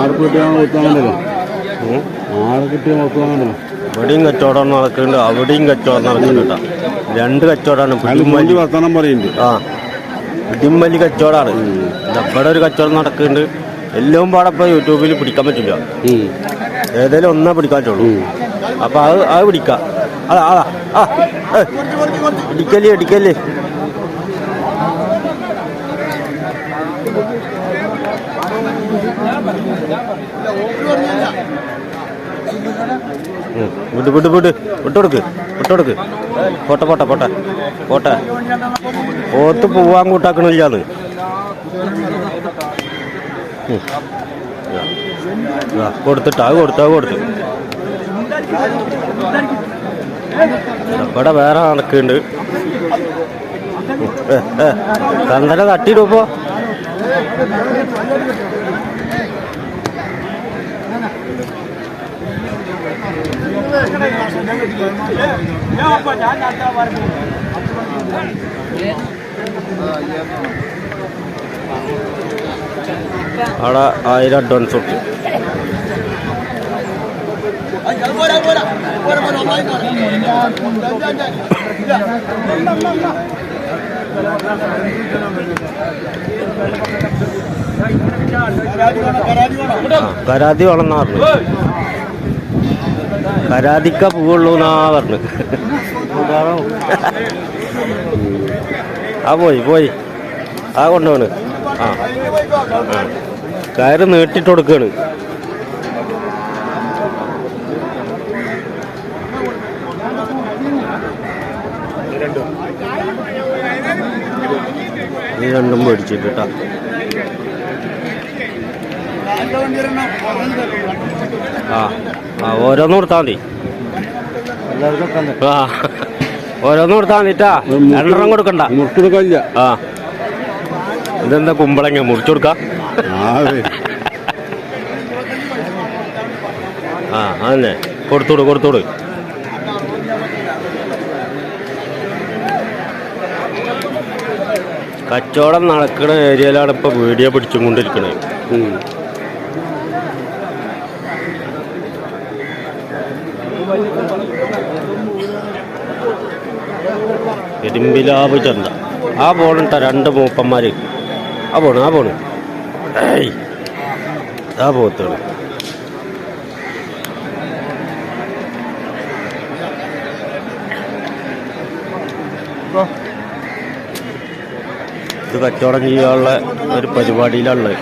ആറ് കിട്ടിയാൽ കൊടുത്താണ്ടല്ലോ ആറ് കിട്ടിയാൽ കൊടുത്താണ്ടല്ലോ ഇവിടെയും കച്ചവടം നടക്കുന്നുണ്ട്. അവിടെയും കച്ചവടം നടക്കുന്നുണ്ട് രണ്ട് കച്ചവടമാണ്. വലിയ വർത്തമാനം പറയുന്നുണ്ട്. ആ. പിടിമല്ലി കച്ചവടമാണ്. ഇവിടെ ഒരു കച്ചവടം നടക്കുന്നുണ്ട്. എല്ലാം പാടെ ഇപ്പോൾ യൂട്യൂബിൽ പിടിക്കാൻ പറ്റില്ല. ഏതായാലും ഒന്നേ പിടിക്കാൻ പറ്റുള്ളൂ. അപ്പൊ അത് അത് പിടിക്കാം. അതാ അതാ ആ ഇടിക്കല്ലേ ഇടിക്കല്ലേ വിട്ട് വിട്ട് വിട്ട് വിട്ടുകൊടുക്ക് വിട്ടുകൊടുക്ക് പോട്ടെ പോട്ടെ പോട്ടെ പോട്ടെ. പോത്ത് പോവാൻ കൂട്ടാക്കണില്ലാന്ന് കൊടുത്തിട്ട് അത് കൊടുത്തു ഇവിടെ വേറെ കണക്കുണ്ട് കന്തല തട്ടിയിടുമ്പോ അവിടെ ആയിരം അഡ്വാൻസ് കൊടുത്തു കരാതി വേണമെന്നാ പറഞ്ഞു. കരാതിക്ക പോവുള്ളൂ എന്നാ പറഞ്ഞു. ആ പോയി പോയി. ആ കൊണ്ടുപോണ്. ആ. കയറ് നീട്ടിട്ട് കൊടുക്കാണ്. ഈ രണ്ടും പേടിച്ചിട്ട് കേട്ടോ ആ ആ ഓരോന്ന് കൊടുത്താൽ മതി. ആ ഓരോന്ന് കൊടുത്താൽ മതിട്ടാ. രണ്ടെണ്ണം കൊടുക്കണ്ട. മുറിച്ചെടുക്കാനില്ല ആ. ഇതെന്താ കുമ്പളങ്ങ? മുറിച്ചു കൊടുക്കാം? ആ അതെ. ആ അതന്നെ കൊടുത്തോട് കൊടുത്തോട്. കച്ചവടം നടക്കുന്ന ഏരിയയിലാണ് ഇപ്പൊ വീഡിയോ പിടിച്ചും കൊണ്ടിരിക്കണേ. ഉം. ഇരുമ്പിലാവ് ചന്ത. ആ പോണട്ട രണ്ട് മൂപ്പന്മാര്. ആ പോണ് ആ പോണ്. ആ പോത്തുകൾ ഇത് കച്ചവടം ചെയ്യാനുള്ള ഒരു പരിപാടിയിലുള്ളത്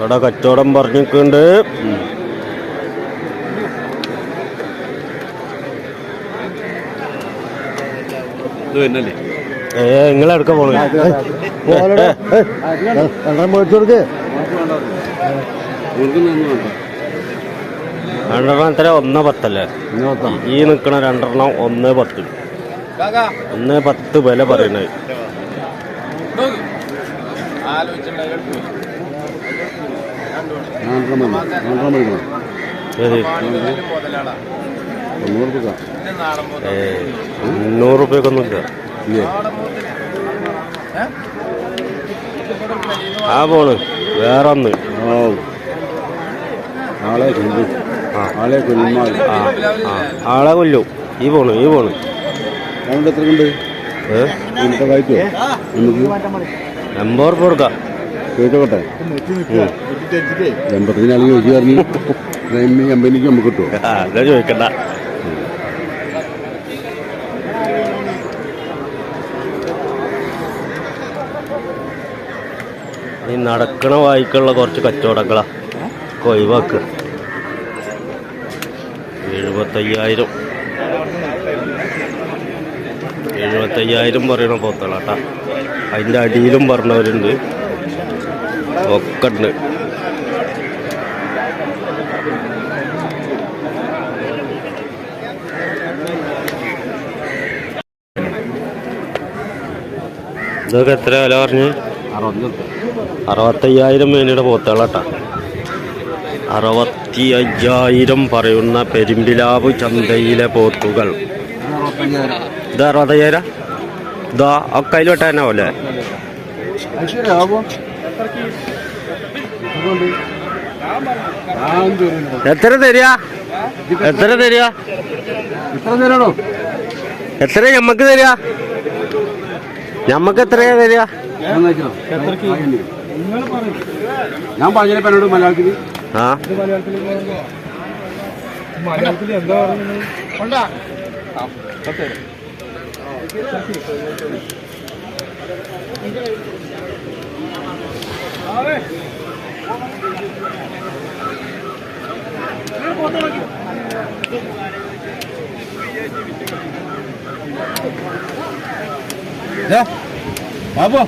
ഇവിടെ കച്ചവടം പറഞ്ഞിട്ടുണ്ട്. ഏ നിങ്ങളെടുക്ക പോണു? രണ്ടെണ്ണം എത്ര? ഒന്ന് പത്തല്ലേ? ഈ നിൽക്കണ രണ്ടെണ്ണം ഒന്ന് പത്ത്. ഒന്ന് പത്ത് വില പറയണേ. രണ്ടെണ്ണം മുന്നൂറ് റുപ്യക്കൊന്നും ആ പോണ്. വേറൊന്ന്. ഒന്ന് ആളെ കൊല്ലു. ആളെ ആ ആളെ. കൊല്ലു. ഈ പോണ് ഈ പോണ്. അതുകൊണ്ട് എത്ര ഉണ്ട് നമുക്ക് എൺപത് റുപ്യ കൊടുക്കാം. ചോദിച്ചോട്ടെ എൺപത്തഞ്ചിന് ആണെങ്കിൽ നമുക്ക് ചോദിക്കണ്ട. ഈ നടക്കണ വായിക്കുള്ള കുറച്ച് കച്ചവടങ്ങളാ. കൊയ്വാക്ക് എഴുപത്തയ്യായിരം. എഴുപത്തയ്യായിരം പറയണ പോത്തളാട്ടാ അതിന്റെ അടിയിലും പറഞ്ഞവരുണ്ട്. ഒക്കെ ഇതൊക്കെ എത്ര വില പറഞ്ഞു? അറുപത്തി അറുപത്തയ്യായിരം മേനയുടെ പോത്തളാട്ടാ അറുപത്തി അയ്യായിരം പറയുന്ന പെരുമ്പിലാവ് ചന്തയിലെ പോത്തുകൾ. ഇത് അറുപത്തയ്യായിരം? ഇതാ ഒക്കെ അതിൽ വെട്ടാനാവല്ലേ എത്ര തരിക? എത്ര തരിക? എത്ര തരണോ? എത്ര ഞമ്മക്ക് തരിക? ഞമ്മക്ക് എത്രയാ തരിക? ഞാൻ നയിക്കണം. ഞാൻ മലയാളത്തിൽ ആ. മലയാളത്തിൽ ആ ബാബു